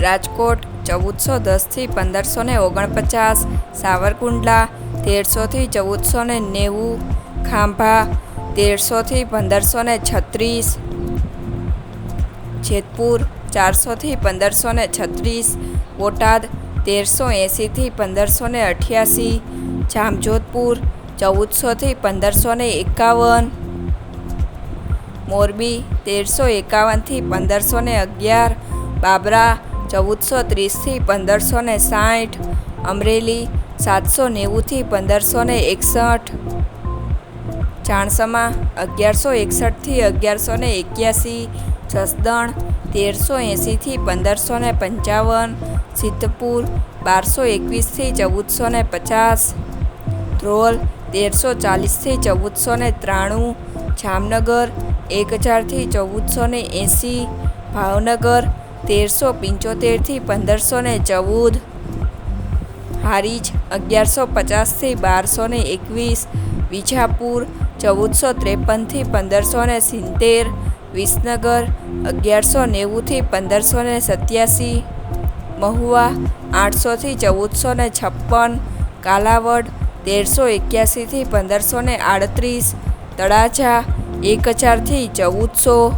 રાજકોટ, ચૌદસો દસથી પંદરસો ને ઓગણપચાસ, સાવરકુંડલા, તેરસોથી ચૌદસો ને નેવું, ખાંભા, તેરસોથી પંદરસો ને છત્રીસ, જેતપુર, ચારસોથી પંદરસો ને છત્રીસ, બોટાદ, તેરસો એંસીથી પંદરસો ને અઠ્યાસી, જામજોધપુર, ચૌદસોથી પંદરસો ને એકાવન, મોરબી, તેરસો એકાવનથી પંદરસો ને અગિયાર, બાબરા ચૌદસો ત્રીસથી પંદરસો ને સાઠ, અમરેલી સાતસો નેવુંથી પંદરસો ને એકસઠ. ચાણસમા અગિયારસો એકસઠથી અગિયારસો ને એક્યાસી, જસદણ તેરસો એંસીથી પંદરસો ને પંચાવન, સિદ્ધપુર બારસો એકવીસથી ચૌદસો ને પચાસ, ધ્રોલ તેરસો ચાલીસથી ચૌદસો ને ત્રાણું, જામનગર એક હજારથી ચૌદસો ને એંસી ભાવનગર તેરસો પંચોતેરથી પંદરસો ને ચૌદ. હારીજ અગિયારસો પચાસથી બારસો ને એકવીસ. વિજાપુર ચૌદસો ત્રેપનથી પંદરસો ને સિત્તેર. વિસનગર અગિયારસો નેવુંથી પંદરસો ને સત્યાસી. મહુવા આઠસોથી ચૌદસો ને છપ્પન. કાલાવડ તેરસો એક્યાસીથી પંદરસો ને આડત્રીસ. તળાજા એક હજારથી ચૌદસો.